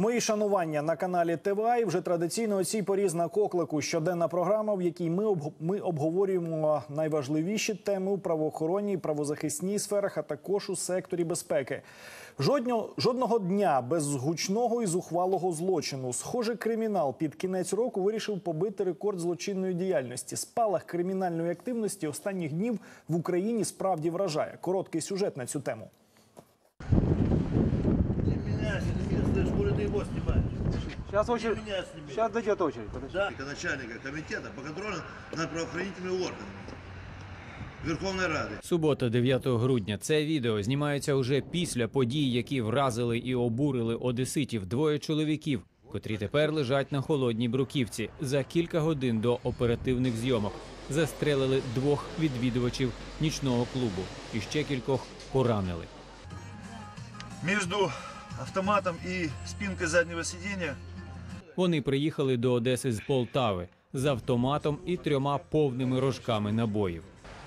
Мої шанування на каналі ТВА і вже традиційно о цій порі знак. Щоденна програма, в якій ми обг- ми обговорюємо найважливіші теми у правоохоронній, правозахисній сферах, а також у секторі безпеки. Жоднього, жодного дня без гучного і зухвалого злочину. Схоже, кримінал під кінець року вирішив побити рекорд злочинної діяльності. Спалах кримінальної активності останніх днів в Україні справді вражає. Короткий сюжет на цю тему. Его снимать. Сейчас очередь. Меня сними. Сейчас дойдет очередь. Подожди. Да. Начальника комитета по контролю над правоохранительными органами Верховной Рады. Субота, 9 грудня. Це відео знімається уже після подій, які вразили і обурили одеситів. Двоє чоловіків, котрі тепер лежать на холодній бруківці. За кілька годин до оперативних зйомок застрелили двох відвідувачів нічного клубу і ще кількох поранили. Между автоматом и спинкой заднего сиденья Вони приїхали до Одеси з Полтави з автоматом і трьома повними рожками набоїв.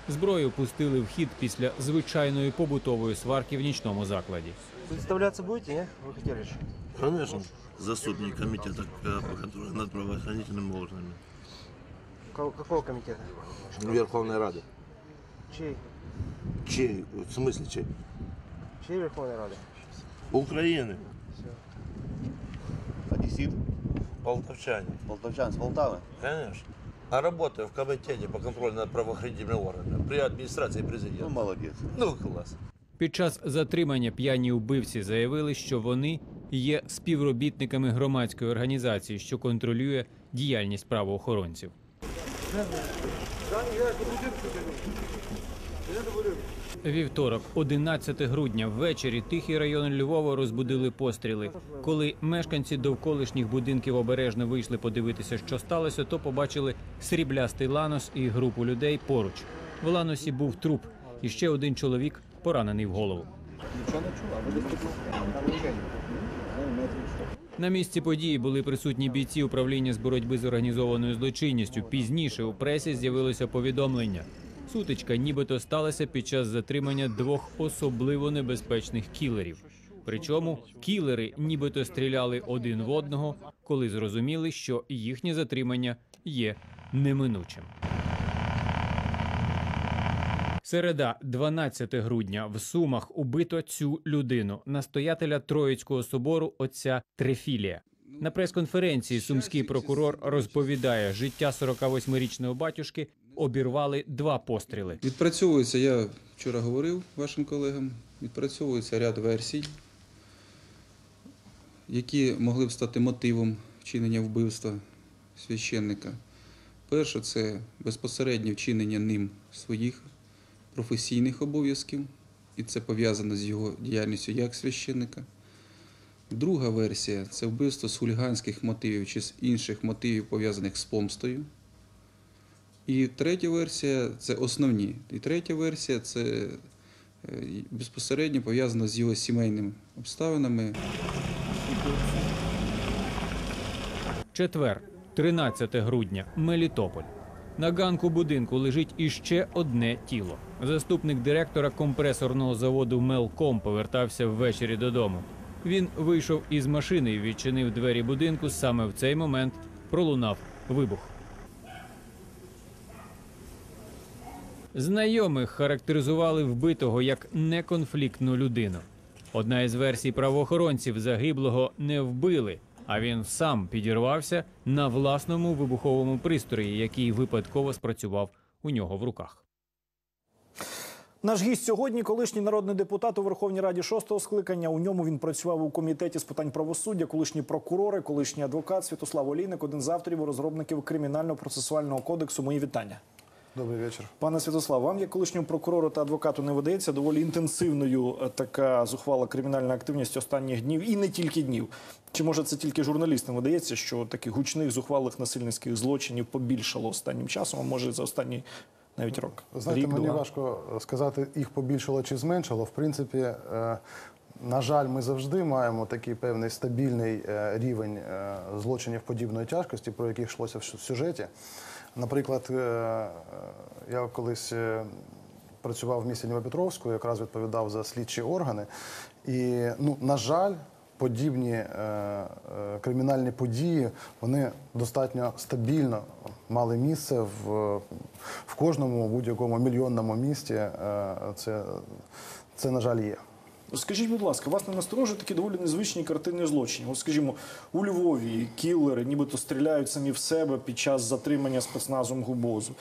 Зброю пустили в хід після звичайної побутової сварки в нічному закладі. Представляться будете, не? Вы хотели же? Конечно. Заступник комитета э, по контролю над правоохранительными органами. Ка- Какого комитета? Верховной Рады. Чей? Чей? В смысле чей? Чей Верховной Рады? Украины. Одессит, Полтавчане. полтавчан с Полтавы. Конечно. А работаю в комитете по контролю над правоохранительными органами при администрации Ну, президента. молодец. Ну, класс. Під час затримання п'яні вбивці заявили, що вони є співробітниками громадської організації, що контролює діяльність правоохоронців. Вівторок, 11 грудня, ввечері тихий район Львова розбудили постріли. Коли мешканці довколишніх будинків обережно вийшли подивитися, що сталося, то побачили сріблястий ланос і групу людей поруч. В ланосі був труп, і ще один чоловік поранений в голову. На місці події були присутні бійці управління з боротьби з організованою злочинністю. Пізніше у пресі з'явилося повідомлення. Сутичка нібито сталася під час затримання двох особливо небезпечних кілерів. Причому кілери нібито стріляли один в одного, коли зрозуміли, що їхнє затримання є неминучим. Середа, 12 грудня, в Сумах убито цю людину, настоятеля Троїцького собору отця Трефілія. На прес-конференції сумський прокурор розповідає, життя 48-річного батюшки обірвали два постріли. Відпрацьовується, я вчора говорив вашим колегам, відпрацьовується ряд версій, які могли б стати мотивом вчинення вбивства священника. Перше, це безпосереднє вчинення ним своїх професійних обов'язків, і це пов'язано з його діяльністю як священника. Друга версія це вбивство з хуліганських мотивів чи з інших мотивів, пов'язаних з помстою. І третя версія це основні. І третя версія це е, безпосередньо пов'язана з його сімейними обставинами. Четвер, 13 грудня, Мелітополь. На ганку будинку лежить іще одне тіло. Заступник директора компресорного заводу Мелком повертався ввечері додому. Він вийшов із машини і відчинив двері будинку. Саме в цей момент пролунав вибух. Знайомих характеризували вбитого як неконфліктну людину. Одна із версій правоохоронців загиблого не вбили, а він сам підірвався на власному вибуховому пристрої, який випадково спрацював у нього в руках. Наш гість сьогодні, колишній народний депутат у Верховній Раді шостого скликання. У ньому він працював у комітеті з питань правосуддя, колишні прокурори, колишній адвокат Святослав Олійник, один з авторів і розробників кримінального процесуального кодексу. Мої вітання. Добрий вечір. Пане Святослав, вам як колишньому прокурору та адвокату не видається доволі інтенсивною е, така зухвала кримінальна активність останніх днів і не тільки днів. Чи може це тільки журналістам видається, що таких гучних зухвалих насильницьких злочинів побільшало останнім часом, а може за останній навіть рок? Знаєте, рік, мені два? важко сказати, їх побільшало чи зменшило. В принципі, е, на жаль, ми завжди маємо такий певний стабільний е, рівень е, злочинів подібної тяжкості, про яких йшлося в сюжеті. Наприклад, я колись працював в місті Дніпропетровську, якраз відповідав за слідчі органи. І, ну, на жаль, подібні е, е, кримінальні події вони достатньо стабільно мали місце в, в кожному будь-якому мільйонному місті. Е, це, це, на жаль, є. Скажіть, будь ласка, вас не насторожують такі доволі незвичні картини злочинів? От, скажімо, у Львові кілери нібито стріляють самі в себе під час затримання спецназом губозу.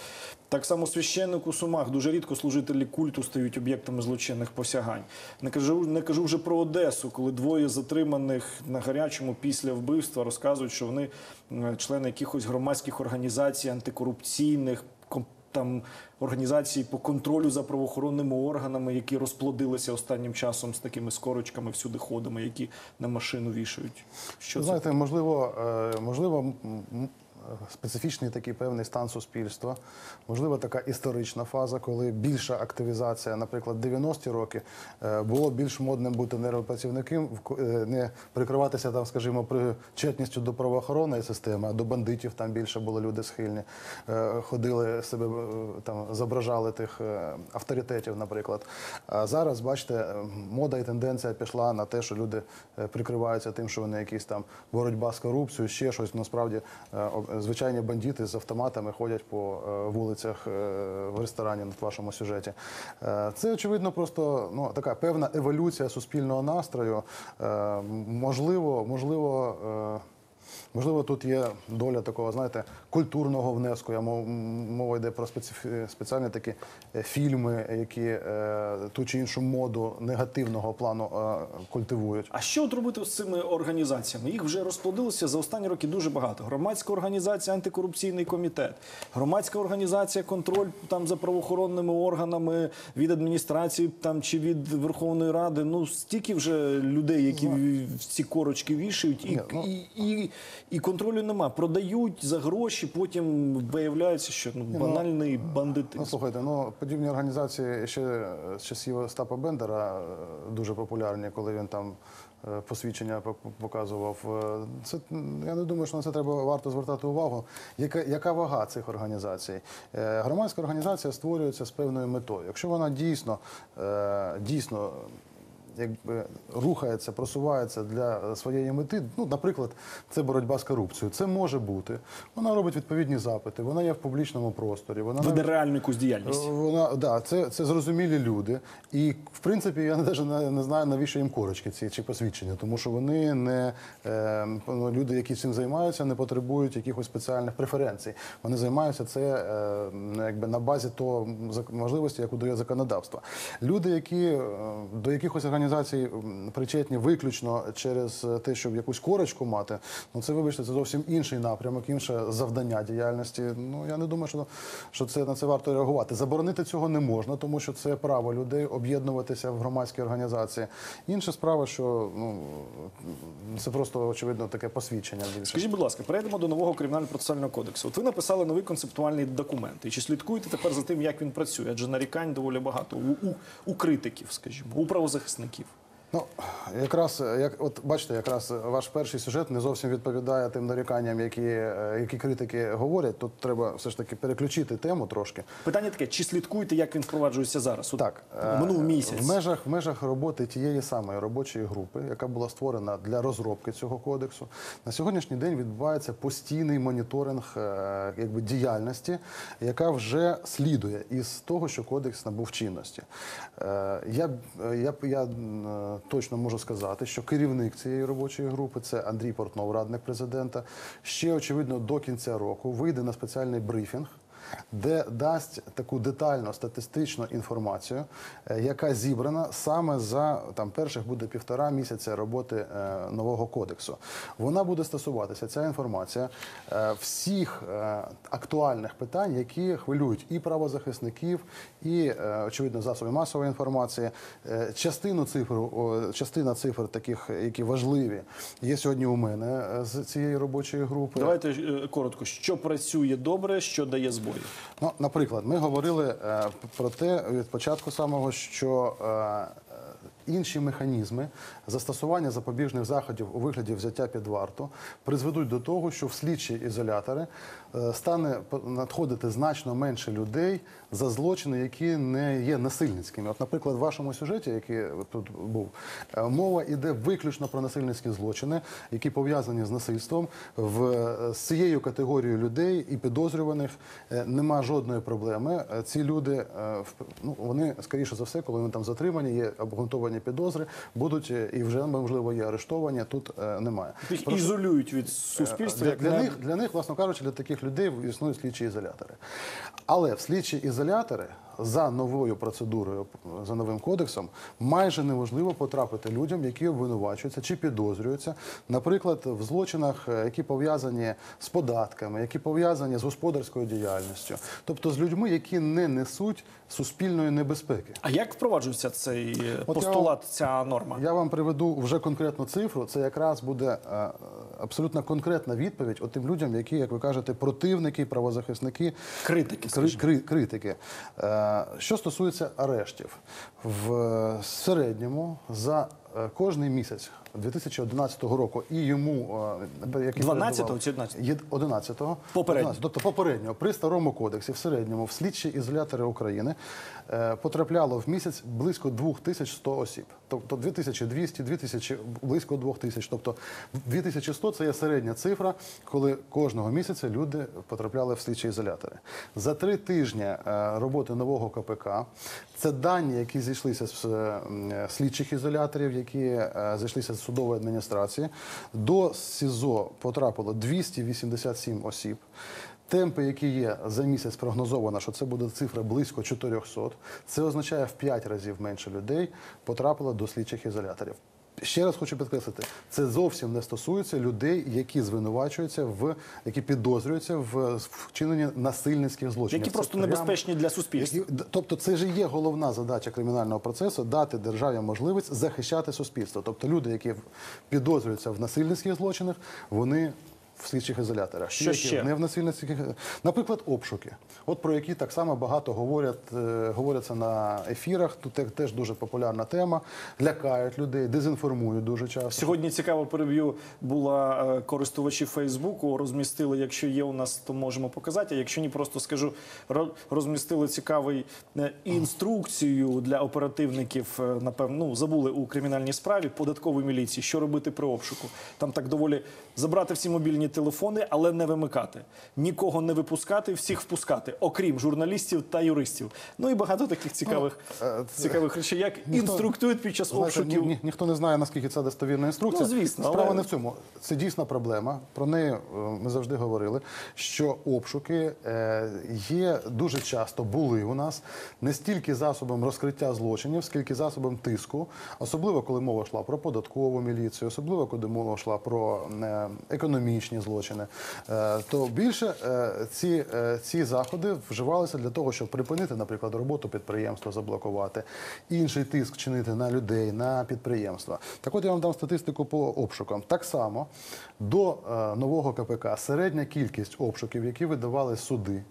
Так само священник у Сумах дуже рідко служителі культу стають об'єктами злочинних посягань. Не кажу, не кажу вже про Одесу, коли двоє затриманих на гарячому після вбивства розказують, що вони члени якихось громадських організацій, антикорупційних. Там організації по контролю за правоохоронними органами, які розплодилися останнім часом з такими скорочками всюди ходами, які на машину вішають. Що це? знаєте, можливо, е, можливо, специфічний такий певний стан суспільства, можливо, така історична фаза, коли більша активізація, наприклад, 90-ті роки е, було більш модним бути нейропрацівником, в- е, не прикриватися там, скажімо, причетністю до правоохоронної системи, а до бандитів там більше були люди схильні, Е, ходили себе там, зображали тих авторитетів, наприклад. А зараз, бачите, мода і тенденція пішла на те, що люди прикриваються тим, що вони якісь там боротьба з корупцією, ще щось. Насправді звичайні бандити з автоматами ходять по е, вулицях е, в ресторані на вашому сюжеті. Е, Це очевидно просто ну така певна еволюція суспільного настрою. Можливо, можливо. Можливо, тут є доля такого, знаєте, культурного внеску. Я мов, мова йде про спеціальні такі е, фільми, які е, ту чи іншу моду негативного плану е, культивують. А що от робити з цими організаціями? Їх вже розплодилося за останні роки дуже багато. Громадська організація антикорупційний комітет, громадська організація контроль там за правоохоронними органами від адміністрації там чи від Верховної Ради. Ну стільки вже людей, які в ці корочки вішають, і, Ні, ну- і, і, і контролю нема. Продають за гроші, потім виявляється, що ну банальний бандитизм. Ну, слухайте, ну подібні організації ще з часів Остапа Бендера е, дуже популярні, коли він там е, посвідчення пок- показував. Е, Це я не думаю, що на це треба варто звертати увагу. Яка, яка вага цих організацій? Е, Громадська організація створюється з певною метою. Якщо вона дійсно е, дійсно. Якби рухається, просувається для своєї мети. Ну, наприклад, це боротьба з корупцією. Це може бути. Вона робить відповідні запити. Вона є в публічному просторі. Вона Веде реальну якусь діяльність. вона да, це, це зрозумілі люди, і в принципі я навіть не, не знаю навіщо їм корочки ці чи посвідчення, тому що вони не е, люди, які цим займаються, не потребують якихось спеціальних преференцій. Вони займаються це е, якби на базі того можливості, яку дає законодавство. Люди, які е, до якихось організацій м, причетні виключно через те, щоб якусь корочку мати, ну це вибачте, це зовсім інший напрямок, інше завдання діяльності. Ну я не думаю, що, що це на це варто реагувати. Заборонити цього не можна, тому що це право людей об'єднуватися в громадські організації. Інша справа, що ну це просто очевидно таке посвідчення. більше. Скажіть, будь ласка, перейдемо до нового кримінально процесуального кодексу. От ви написали новий концептуальний документ. І чи слідкуєте тепер за тим, як він працює? Адже нарікань доволі багато у, у, у критиків, скажімо, у правозахисників. arquivo. Ну, якраз як от бачите, якраз ваш перший сюжет не зовсім відповідає тим наріканням, які, е, які критики говорять. Тут треба все ж таки переключити тему трошки. Питання таке: чи слідкуєте, як він впроваджується зараз? От Так, е, місяць. в межах в межах роботи тієї самої робочої групи, яка була створена для розробки цього кодексу, на сьогоднішній день відбувається постійний моніторинг е, якби діяльності, яка вже слідує із того, що кодекс набув чинності. Е, Я, я, я е, точно можу сказати, що керівник цієї робочої групи це Андрій Портнов, радник президента. Ще очевидно до кінця року вийде на спеціальний брифінг де дасть таку детальну статистичну інформацію, е, яка зібрана саме за там перших буде півтора місяця роботи е, нового кодексу. Вона буде стосуватися ця інформація е, всіх актуальних питань, які хвилюють і правозахисників, і очевидно засоби масової інформації. Частину цифр, частина цифр, таких, які важливі, є сьогодні у мене з цієї робочої групи. Давайте коротко, що працює добре, що дає збої. Ну, наприклад, ми говорили е, про те від початку самого, що е, інші механізми застосування запобіжних заходів у вигляді взяття під варту призведуть до того, що в слідчі ізолятори е, стане надходити значно менше людей за злочини, які не є насильницькими. От, наприклад, в вашому сюжеті, який тут був, е, мова йде виключно про насильницькі злочини, які пов'язані з насильством. В е, з цією категорією людей і підозрюваних нема жодної проблеми. Ці люди ну, вони скоріше за все, коли вони там затримані, є обґрунтовані підозри, будуть е, і вже можливо є арештовані. Тут е, немає. Їх Прошу- ізолюють від суспільства. для, як для, не- них, для них, власно кажучи, для таких людей існують слідчі ізолятори. Але в слідчі ізолятори за новою процедурою, за новим кодексом, майже неможливо потрапити людям, які обвинувачуються чи підозрюються, наприклад, в злочинах, е, які пов'язані з податками, які пов'язані з господарською діяльністю, тобто з людьми, які не несуть суспільної небезпеки. А як впроваджується цей е, От я постулат, ця норма? Я вам приведу вже конкретну цифру. Це якраз буде е, абсолютно конкретна відповідь тим людям, які, як ви кажете, противники, правозахисники, Критики, кри- кри- критики. Е, Що стосується арештів, в е, середньому за е, кожний місяць 2011 року і йому е, який 12-го чи 11-го? Є 11-го. Попередньо. 11-го. Тобто попередньо при старому кодексі в середньому в слідчі ізолятори України е, потрапляло в місяць близько 2100 осіб. Тобто 2200, 2000, близько 2000. Тобто 2100 – це є середня цифра, коли кожного місяця люди потрапляли в слідчі ізолятори. За три тижні е, роботи нового КПК це дані, які зійшлися з слідчих ізоляторів, які зійшлися з судової адміністрації. До СІЗО потрапило 287 осіб. Темпи, які є за місяць, прогнозовано, що це буде цифра близько 400. Це означає в 5 разів менше людей потрапило до слідчих ізоляторів. Ще раз хочу підкреслити, це зовсім не стосується людей, які звинувачуються в які підозрюються в вчиненні насильницьких злочинів. Які Це просто прямо- небезпечні для суспільства. які- Тобто, це ж є головна задача кримінального процесу дати державі можливість захищати суспільство. Тобто, люди, які підозрюються в насильницьких злочинах, вони. В слідчих ізоляторах, Що які ще? не в насильницьких, наприклад, обшуки, от про які так само багато говорять, е, говоряться на ефірах. Тут те- теж дуже популярна тема. Лякають людей, дезінформують дуже часто. Сьогодні цікаво переб'ю була е, користувачі Фейсбуку. Розмістили, якщо є у нас, то можемо показати. А якщо ні, просто скажу, ро- розмістили цікавий е, інструкцію для оперативників. е, Напевно, ну забули у кримінальній справі податкової міліції, що робити при обшуку. Там так доволі забрати всі мобільні телефони, але не вимикати, нікого не випускати, всіх впускати, окрім журналістів та юристів. Ну і багато таких цікавих, е, це- цікавих речей, як Ніхто- інструктують під час Знаєте, обшуків. ні, ні, ніхто не знає, наскільки це достовірна інструкція. Ну, звісно, Справа але- не в цьому. Це дійсна проблема. Про неї е, ми завжди говорили. Що обшуки е, є дуже часто були у нас не стільки засобом розкриття злочинів, скільки засобом тиску, особливо коли мова йшла про податкову міліцію, особливо коли мова йшла про е, економічні злочини. Е, то більше е, ці, е, ці заходи вживалися для того, щоб припинити, наприклад, роботу підприємства, заблокувати, інший тиск чинити на людей, на підприємства. Так от я вам дам статистику по обшукам. Так само до нового КПК середня кількість обшуків, які видавали суди,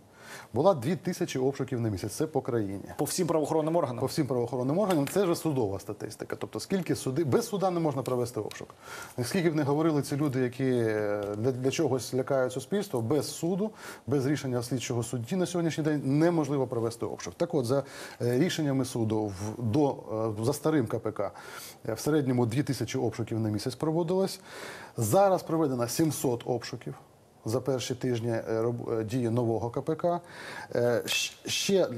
була 2 тисячі обшуків на місяць. Це по країні. По всім правоохоронним органам. По всім правоохоронним органам це вже судова статистика. Тобто, скільки суди без суда не можна провести обшук. Скільки б не говорили ці люди, які е, для, для чогось лякають суспільство, без суду, без рішення слідчого судді на сьогоднішній день неможливо провести обшук. Так от, за е, рішеннями суду в, до, е, за старим КПК в середньому 2000 обшуків на місяць проводилось. Зараз проведено 700 обшуків за перші тижні е, е, дії нового КПК. Е, Ще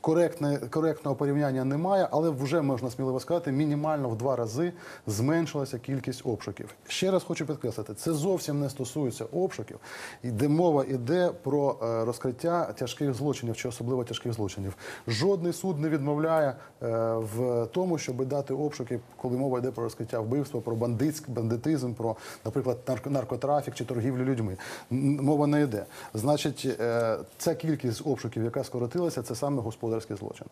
коректне, коректного порівняння немає, але вже можна сміливо сказати, мінімально в два рази зменшилася кількість обшуків. Ще раз хочу підкреслити, це зовсім не стосується обшуків, де мова йде про е, розкриття тяжких злочинів чи особливо тяжких злочинів. Жодний суд не відмовляє е, в тому, щоб дати обшуки, коли мова йде про розкриття вбивства, про бандитськ, бандитизм, про, наприклад, нарко- наркотрафік чи торгівлю людьми. Мова не йде. Значить, е, ця кількість обшуків, яка скоротилася, це саме господарські господарські злочини.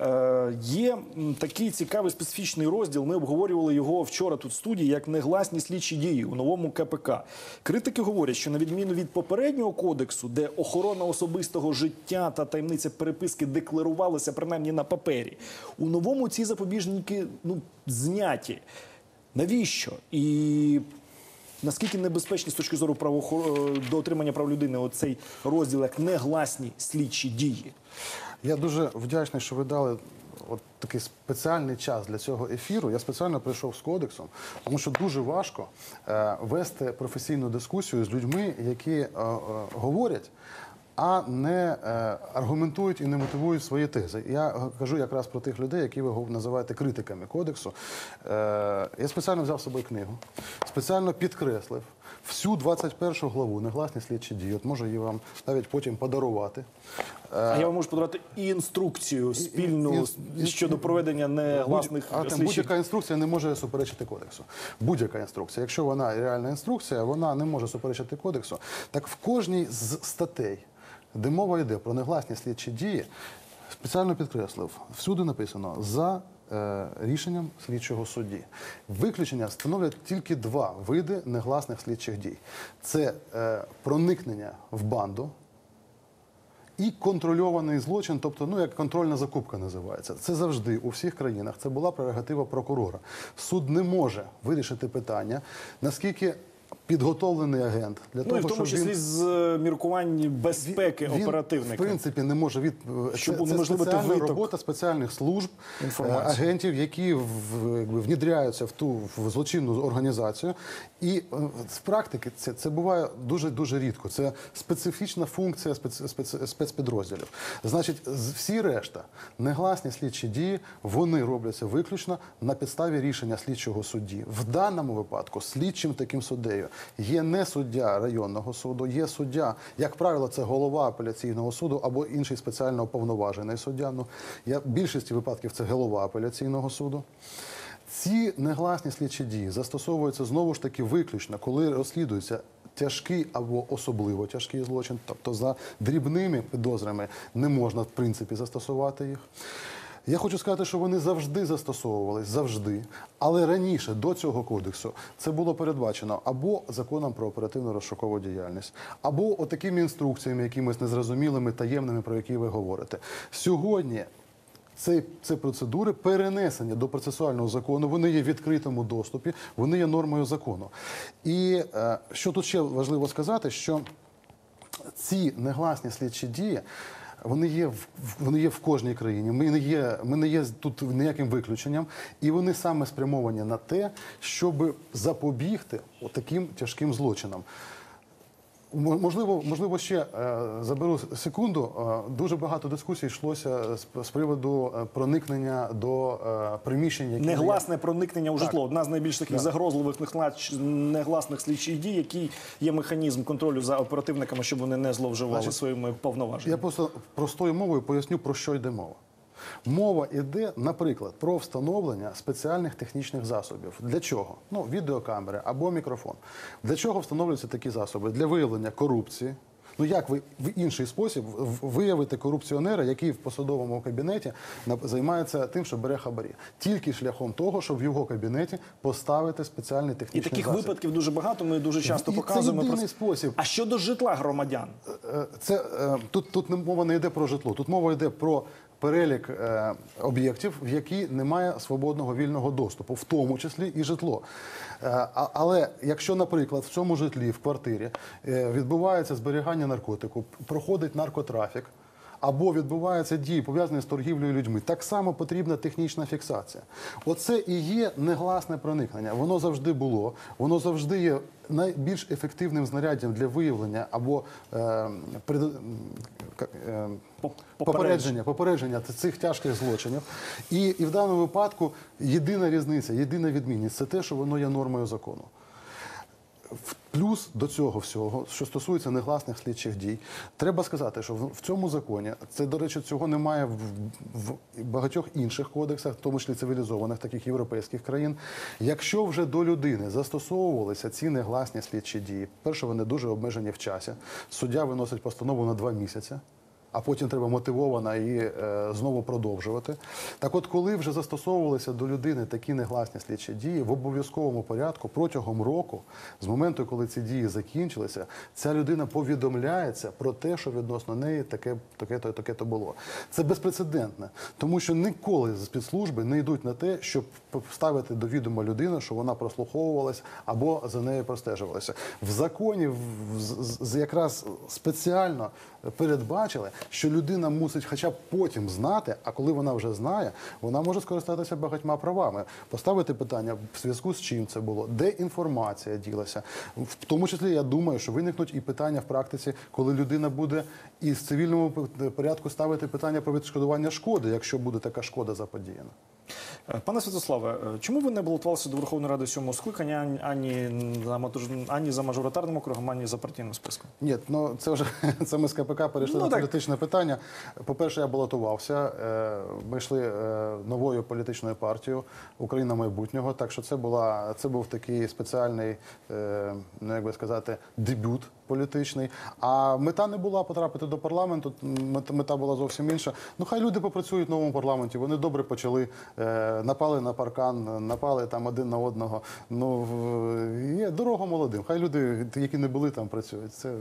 Е, є такий цікавий специфічний розділ. Ми обговорювали його вчора тут в студії як негласні слідчі дії у новому КПК. Критики говорять, що на відміну від попереднього кодексу, де охорона особистого життя та таємниця переписки декларувалися принаймні на папері, у новому ці запобіжники ну зняті. Навіщо? І наскільки небезпечні з точки зору правоохор... е, до отримання прав людини оцей розділ як негласні слідчі дії? Я дуже вдячний, що ви дали от такий спеціальний час для цього ефіру. Я спеціально прийшов з кодексом, тому що дуже важко е, вести професійну дискусію з людьми, які е, е, говорять. А не е, аргументують і не мотивують свої тези. Я е, кажу якраз про тих людей, які ви називаєте критиками кодексу. Е, я спеціально взяв з собою книгу, спеціально підкреслив всю 21 главу негласні слідчі дії. От можу її вам навіть потім подарувати. А я вам можу подавати і інструкцію спільну і- щодо проведення негласних а слідчих. будь-яка інструкція не може суперечити кодексу. Будь-яка інструкція. Якщо вона реальна інструкція, вона не може суперечити кодексу. Так в кожній з статей, де мова йде про негласні слідчі дії, спеціально підкреслив, всюди написано за. Е, Рішенням слідчого судді виключення становлять тільки два види негласних слідчих дій: це е, проникнення в банду, і контрольований злочин, тобто ну як контрольна закупка називається. Це завжди у всіх країнах. Це була прерогатива прокурора. Суд не може вирішити питання, наскільки підготовлений агент для Ну того, і в тому щоб числі він з е, міркувань безпеки він, оперативника. В принципі, не може від Щоб це, це спеціальна виток робота спеціальних служб е, агентів, які в, якби, внідряються в ту в злочинну організацію. І е, з практики це, це буває дуже дуже рідко. Це специфічна функція спец, спец, спецпідрозділів. Значить, всі решта негласні слідчі дії вони робляться виключно на підставі рішення слідчого судді. В даному випадку слідчим таким суддею є не суддя районного суду, є суддя, як правило, це голова апеляційного суду або інший спеціально уповноважений суддя. Ну я в більшості випадків це голова апеляційного суду. Ці негласні слідчі дії застосовуються знову ж таки виключно, коли розслідується тяжкий або особливо тяжкий злочин, тобто за дрібними підозрами не можна в принципі застосувати їх. Я хочу сказати, що вони завжди застосовувались, завжди. Але раніше до цього кодексу це було передбачено або законом про оперативну розшукову діяльність, або отакими інструкціями, якимись незрозумілими, таємними, про які ви говорите. Сьогодні це, це процедури перенесення до процесуального закону. Вони є в відкритому доступі, вони є нормою закону. І е, що тут ще важливо сказати, що ці негласні слідчі дії. Вони є в вони є в кожній країні. Ми не є, ми не є тут ніяким виключенням, і вони саме спрямовані на те, щоб запобігти таким тяжким злочинам. Можливо, можливо, ще е, заберу секунду. Е, дуже багато дискусій йшлося з, приводу е, проникнення до приміщень, які Негласне проникнення у Так. житло одна з найбільш таких Так. загрозливих негласних слідчих дій, який є механізм контролю за оперативниками, щоб вони не зловживали Значить, своїми Я просто простою мовою поясню, про що йде мова. Мова йде, наприклад, про встановлення спеціальних технічних засобів. Для чого? Ну, відеокамери або мікрофон. Для чого встановлюються такі засоби? Для виявлення корупції. Ну як ви в інший спосіб виявити корупціонера, який в посадовому кабінеті займається тим, що бере хабарі, тільки шляхом того, щоб в його кабінеті поставити спеціальний технічний І таких засіб. випадків дуже багато. Ми дуже часто І це показуємо. єдиний про спосіб. А щодо житла громадян, Е, Це е, тут, тут не- мова не йде про житло. Тут мова йде про перелік е, об'єктів, в які немає свободного вільного доступу, в тому числі і житло. Е, але якщо, наприклад, в цьому житлі, в квартирі е, відбувається зберігання наркотику, проходить наркотрафік. Або відбуваються дії, пов'язані з торгівлею людьми. Так само потрібна технічна фіксація. Оце і є негласне проникнення. Воно завжди було. Воно завжди є найбільш ефективним знаряддям для виявлення або е, пред- е, попередження, попередження цих тяжких злочинів. І, і в даному випадку єдина різниця, єдина відмінність це те, що воно є нормою закону. Плюс до цього всього, що стосується негласних слідчих дій, треба сказати, що в в цьому законі це, до речі, цього немає в, в багатьох інших кодексах, в тому числі цивілізованих таких європейських країн. Якщо вже до людини застосовувалися ці негласні слідчі дії, перше, вони дуже обмежені в часі. Суддя виносить постанову на два місяці. А потім треба мотивовано і е, знову продовжувати. Так от, коли вже застосовувалися до людини такі негласні слідчі дії в обов'язковому порядку протягом року, з моменту, коли ці дії закінчилися, ця людина повідомляється про те, що відносно неї таке, таке, то таке то було. Це безпрецедентне, тому що ніколи з спецслужби не йдуть на те, щоб ставити до відома людину, що вона прослуховувалась або за нею простежувалася. В законі в- з- якраз спеціально передбачили, що людина мусить хоча б потім знати, а коли вона вже знає, вона може скористатися багатьма правами, поставити питання в зв'язку з чим це було, де інформація ділася. В тому числі я думаю, що виникнуть і питання в практиці, коли людина буде і в цивільному порядку ставити питання про відшкодування шкоди, якщо буде така шкода заподіяна. Е, Пане Святославе, е, чому ви не балотувалися до Верховної Ради сьомого скликання ані- ані за матуж- ані за мажоритарним округом, ані за партійним списком? Ні, ну це вже це ми з КПК перейшли Ну, на так. політичне питання. По-перше, я балотувався. е, Ми йшли новою політичною партією Україна майбутнього. Так що це була це був такий спеціальний, ну як би сказати, дебют політичний. А мета не була потрапити до парламенту. Мета, мета була зовсім інша. Ну хай люди попрацюють в новому парламенті. Вони добре почали, напали на паркан, напали там один на одного. Ну є дорога молодим. Хай люди, які не були там, працюють. Це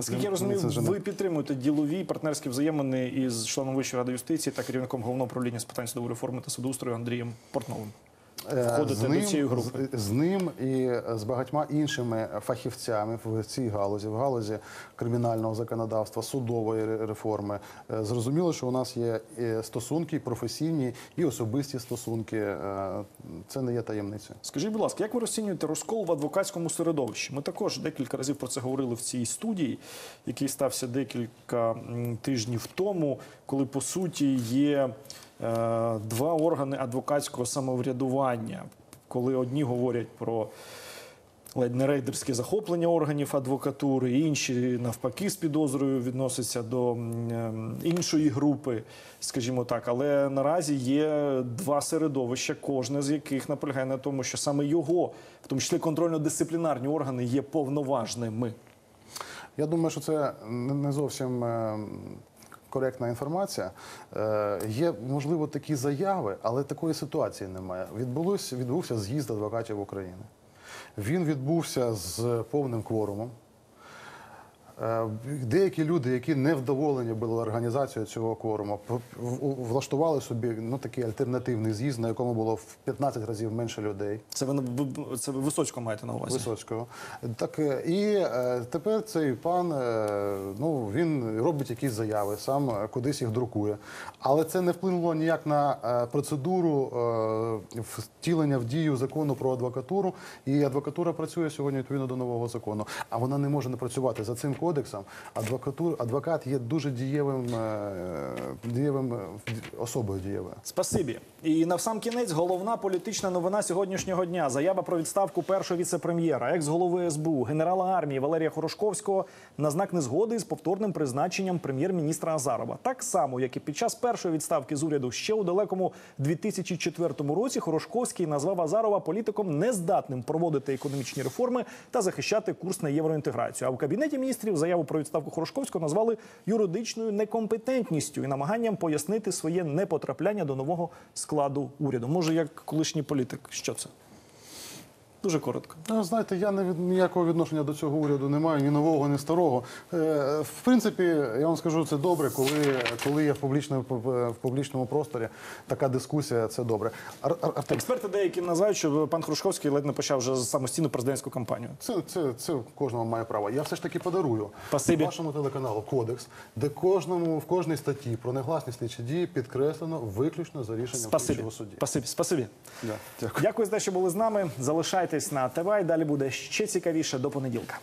Скільки я розумію, ви підтримуєте ділові партнерські взаємини із членом Вищої ради юстиції та керівником головного управління з питань судової реформи та судоустрою Андрієм Портновим. Е, входите з до цієї групи? З, з ним і з багатьма іншими фахівцями в цій галузі, в галузі кримінального законодавства, судової реформи. Е, Зрозуміло, що у нас є і стосунки професійні і особисті стосунки. Е, Це не є таємницею. Скажіть, будь ласка, як ви розцінюєте розкол в адвокатському середовищі? Ми також декілька разів про це говорили в цій студії, який стався декілька тижнів тому, коли по суті є е, два органи адвокатського самоврядування, коли одні говорять про. Ледь не рейдерське захоплення органів адвокатури, інші навпаки з підозрою відносяться до ем, іншої групи, скажімо так. Але наразі є два середовища, кожне з яких наполягає на тому, що саме його, в тому числі контрольно-дисциплінарні органи, є повноважними. Я думаю, що це не не зовсім е, коректна інформація. Е, Є, можливо, такі заяви, але такої ситуації немає. Відбулось, відбувся з'їзд адвокатів України. Він відбувся з повним кворумом. Е, Деякі люди, які не вдоволені були організацією цього кворуму, влаштували собі ну, такий альтернативний з'їзд, на якому було в 15 разів менше людей. Це ви це ви Висоцького маєте на увазі? Висоцького. Так е, і е, тепер цей пан ну він робить якісь заяви, сам кудись їх друкує. Але це не вплинуло ніяк на процедуру втілення в дію закону про адвокатуру. І адвокатура працює сьогодні відповідно до нового закону. А вона не може не працювати за цим кодексом. Адвокатур, адвокат є дуже дієвим, е, дієвим е, особою дієвою. Спасибі. І на сам кінець головна політична новина сьогоднішнього дня. Заява про відставку першого віце-прем'єра, екс-голови СБУ, генерала армії Валерія Хорошковського на знак незгоди з повторним призначенням прем'єр-міністра Азарова. Так само, як і під час першої відставки з уряду ще у далекому 2004 році, Хорошковський назвав Азарова політиком нездатним проводити економічні реформи та захищати курс на євроінтеграцію. А в кабінеті міністрів заяву про відставку Хорошковського назвали юридичною некомпетентністю і намаганням пояснити своє непотрапляння до нового складу уряду. Може, як колишній політик, що це? Дуже коротко. Знаєте, я не від ніякого відношення до цього уряду не маю, ні нового, ні старого. Е, в принципі, я вам скажу, це добре, коли, коли є в публічному, в публічному просторі така дискусія, це добре. Ар, Експерти деякі називають, що пан Хрушковський ледь не почав вже самостійну президентську кампанію. це, це, це кожного має право. Я все ж таки подарую Спасибі. вашому телеканалу кодекс, де кожному в кожній статті про негласні слідчі дії підкреслено виключно за рішенням Спасибі. судді. Спасибі. Спасибі. Да, дякую. Дякую за те, що були з нами. Залишайтесь на ТВ і далі буде ще цікавіше до понеділка.